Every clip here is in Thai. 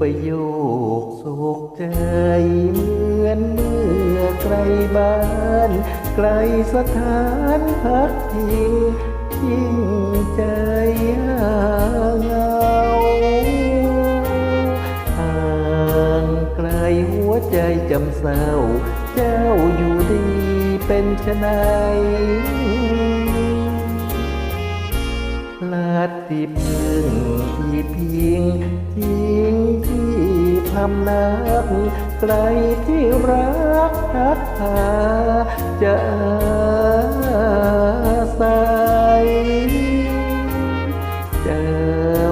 ประโยคโศกใจเหมือนเมื่อไกลบ้าน ไกลสถานพักพิงยิ่งใจห่างเหงาห่างไกลหัวใจจำเศร้า เจ้าอยู่ดีเป็นชะไนพ ลาดที่พึ่งที่พิงทิ้งที่พำนักไกลที่รักทักหาจะอาศัยเจ้า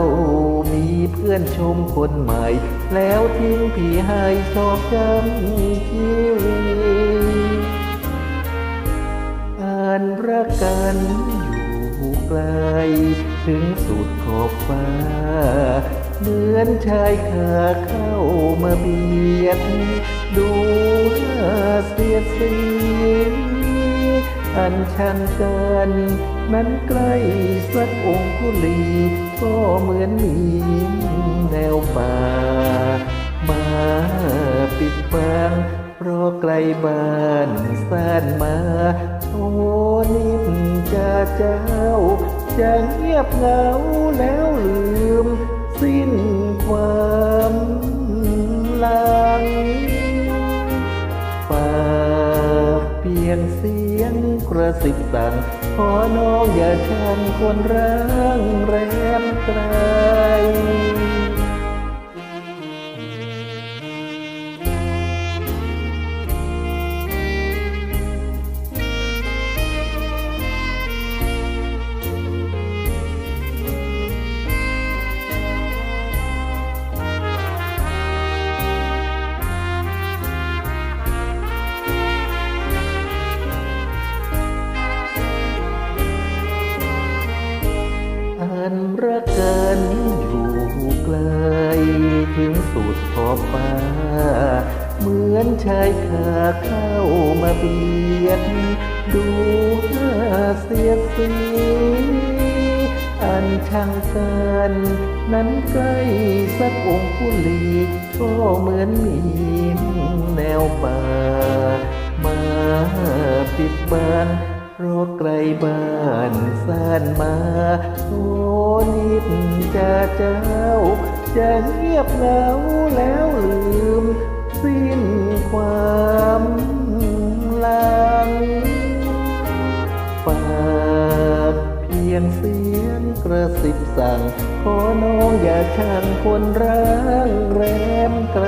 มีเพื่อนชมคนใหม่ แล้วทิ้งพี่ให้ชอกช้ำชีวิตอ่านรักกัน ไกล ถึงสุดขอบฟ้า เหมือนชายขาเข้ามาเบียด ดูน่าเสียสีอันชันกันนั้นใกล้สักองคุลี ก็เหมือนมีแนวป่า มาปิดบังเพราะไกลบ้านซ่านมา โอ้นิ่มจะเจ้า จะเงียบเหงาแล้วลืม สิ้นความลังฝากเปลี่ยนเสียงกระสิบสั่งขอน้องอย่าชังคนร่างแรมแกล รักกันอยู่ไกลถึงสุดขอบฟ้า เหมือนชายขาเข้ามาเบียด ดูน่าเสียสีอันช่างกันนั้นใกล้สักองคุลีก็เหมือนมีแนวป่า มาปิดบัง เพราะไกลบ้านซ่านมาโอนิดจะเจ้า จะเงียบเหงาแล้วลืม สิ้นความลังฝากเพียงเสียงกระสิบสั่ง ขอน้องอย่าช่างคนร่างแรมไกล